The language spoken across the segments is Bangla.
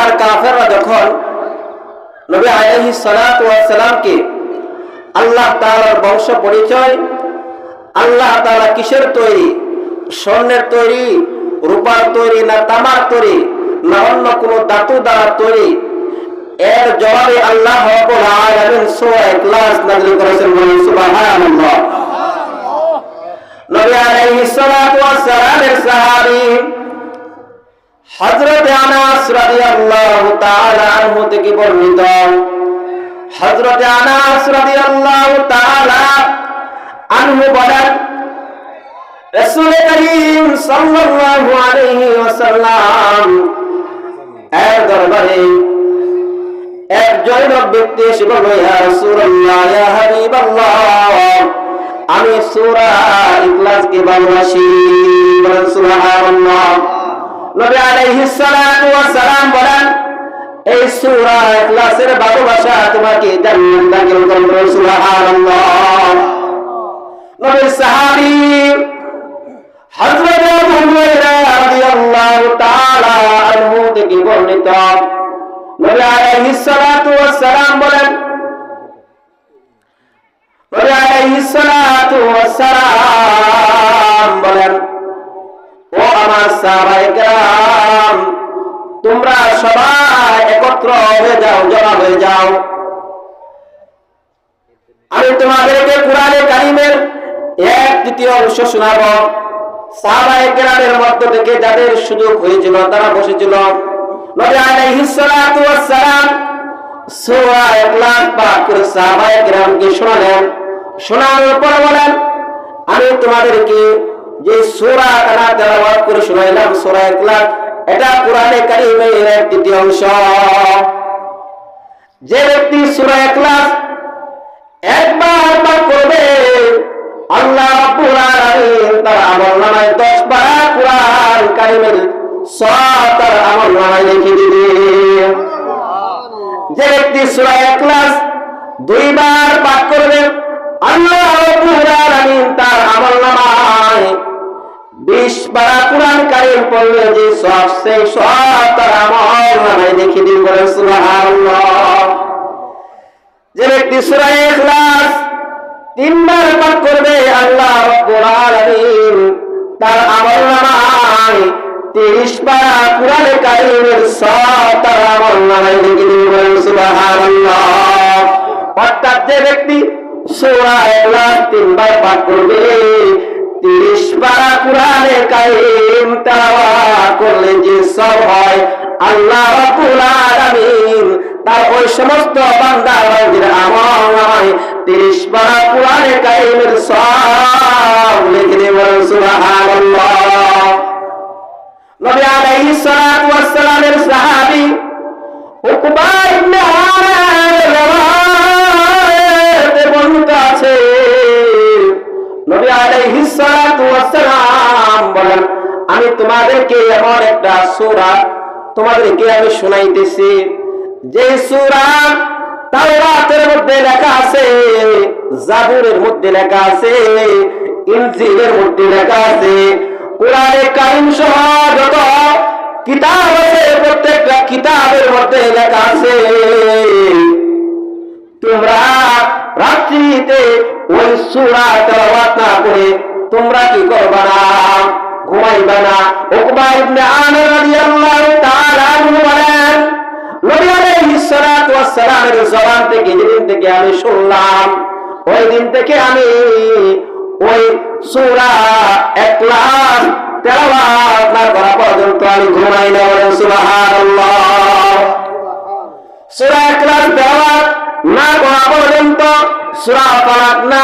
মক্কার কাফেররা যখন নবী আলাইহিস সালাতু ওয়াস সালামকে আল্লাহ তাআলার বংশ পরিচয় আল্লাহ তাআলা কিসের তৈরি? স্বর্ণের তৈরি রূপার তৈরি না তামার তৈরি না অন্য কোনো ধাতু দ্বারা তৈরি? এর জবাবে আল্লাহ রাব্বুল আলামিন সূরা ইখলাস নাযিল করেছেন নবী আলাইহিস সালাতু ওয়াস সালামের সাহাবী হযরত আনাস রাদিয়াল্লাহু তাআলা আনহু থেকে বর্ণিত। হযরত আনাস রাদিয়াল্লাহু তাআলা আনহু বলেন, রাসূল করিম সাল্লাল্লাহু আলাইহি ওয়াসাল্লাম এর দরবারে এক জৈনব ব্যক্তি এসে বলল, ইয়া রাসূলুল্লাহ, ইয়া হাবিবাল্লাহ, আমি সূরা ইখলাসকে ভালোবাসি। নবী আলাইহিস সালাতু ওয়াস সালাম বলেন, এই সূরা ইখলাসের ভালোবাসা তোমাকে জান্নাত দাখিল করবে, সুবহানাল্লাহ। নবীর সাহাবী হযরত আবু হুরায়রা রাদিয়াল্লাহু তাআলা আনহু থেকে বর্ণিত। নবী আলাইহিস সালাতু ওয়াস সালাম বলেন, নবী আলাইহিস সালাতু ওয়াস সালাম তোমরা সবাই একত্র হয়ে যাও জমা হয়ে যাও। আমি তোমাদেরকে কোরআনে কারিমের এক তৃতীয় অংশ শোনাবো। মধ্য থেকে যাদের সুযোগ হয়েছিল, তারা বসেছিল। আমি তোমাদেরকে যে সূরা কানা তেলাওয়াত করে শোনাইলাম, সূরা ইখলাস, এটা কোরআনে কারিমের এক তৃতীয় অংশ। যে ব্যক্তি সূরা ইখলাস একবার পাঠ করবে, আল্লাহ তার আমলনামায় 10 বার কোরআন কারিমের তার আমলনামায় লিখে দিবে। যে ব্যক্তি সূরা ইখলাস দুইবার পাঠ করবে, আল্লাহ রাব্বুল আলামিন তার আমলনামায় 20 কোরআন কারিম পড়লে যে সব, সেই সব তার আমলনামায় লিখে দিবে বলেন, সুবহানাল্লাহ। যে ব্যক্তি সূরা ইখলাস তিনবার করবে, আল্লাহ তার আমলনামায় 30 বার কোরআনে কারীমের সব তার আমলনামায় লিখে দিবেন সুবহানাল্লাহ। অর্থাৎ যে ব্যক্তি সূরা ইখলাস তিনবার পাঠ করবে 30 বার কোরআনে কারীম তেলাওয়াত করলে যে সব হয় আল্লাহ রাব্বুল তার ওই সমস্ত বান্দা বান্দির 30 বার কোরআনে কারীমের সব লিখে দেবেন সুবহানাল্লাহ। নবী আলাইহিস সালাতু ওয়াস সালামের সাহাবী উকবা সালাম বলেন, আমি তোমাদেরকে এমন একটা সূরা তোমাদেরকে আমি শোনাইতেছি। যে সূরা তাওরাতের মধ্যে লেখা আছে, জাবুরের মধ্যে লেখা আছে, ইনজিলের মধ্যে লেখা আছে, কোরআনে কারিম সহ যত কিতাব আছে, প্রত্যেকটা কিতাবের মধ্যে লেখা আছে, তোমরা রাত্রিতে ওই সূরা তেলাওয়াত না করে তোমরা কি করবা না? ঘুমাইবা না? উকবা ইবনে আমির রাদিয়াল্লাহু তাআলা বলেন, নবী আলাইহিস সালাতু ওয়াস সালামের জবান থেকে যেদিন থেকে আমি শুনলাম, ওই দিন থেকে আমি ওই সূরা ইখলাস তেলাওয়াত না করা পর্যন্ত আমি ঘুমাই না বলেন সুবহানাল্লাহ। সূরা ইখলাস তেলাওয়াত না করা পর্যন্ত, সূরা ফালাক না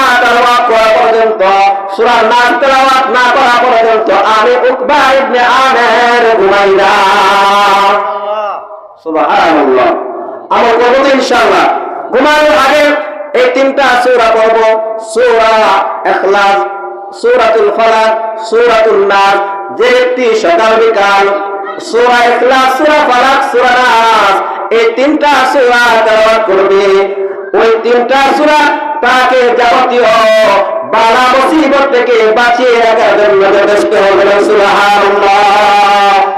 সূরা নাস তেলাওয়াত না করা পর্যন্ত আমি উকবা ইবনে আমির ঘুমাই না সুবহানাল্লাহ। আমল করব ইনশাআল্লাহ। ঘুমানোর আগে এই তিনটা সূরা পড়ব। সূরা ইখলাস সূরাতুল ফালাক সূরাতুল নাস। যে ব্যক্তি সকাল, বিকাল, সূরা ইখলাস সূরা ফালাক, সূরা নাস, এই তিনটা সূরা তেলাওয়াত করবে। ওই তিনটা সূরা তাকে যাবতীয় বালা মুসিবত থেকে বাঁচিয়ে রাখার জন্য যথেষ্ট হবে সুবহানাল্লাহ।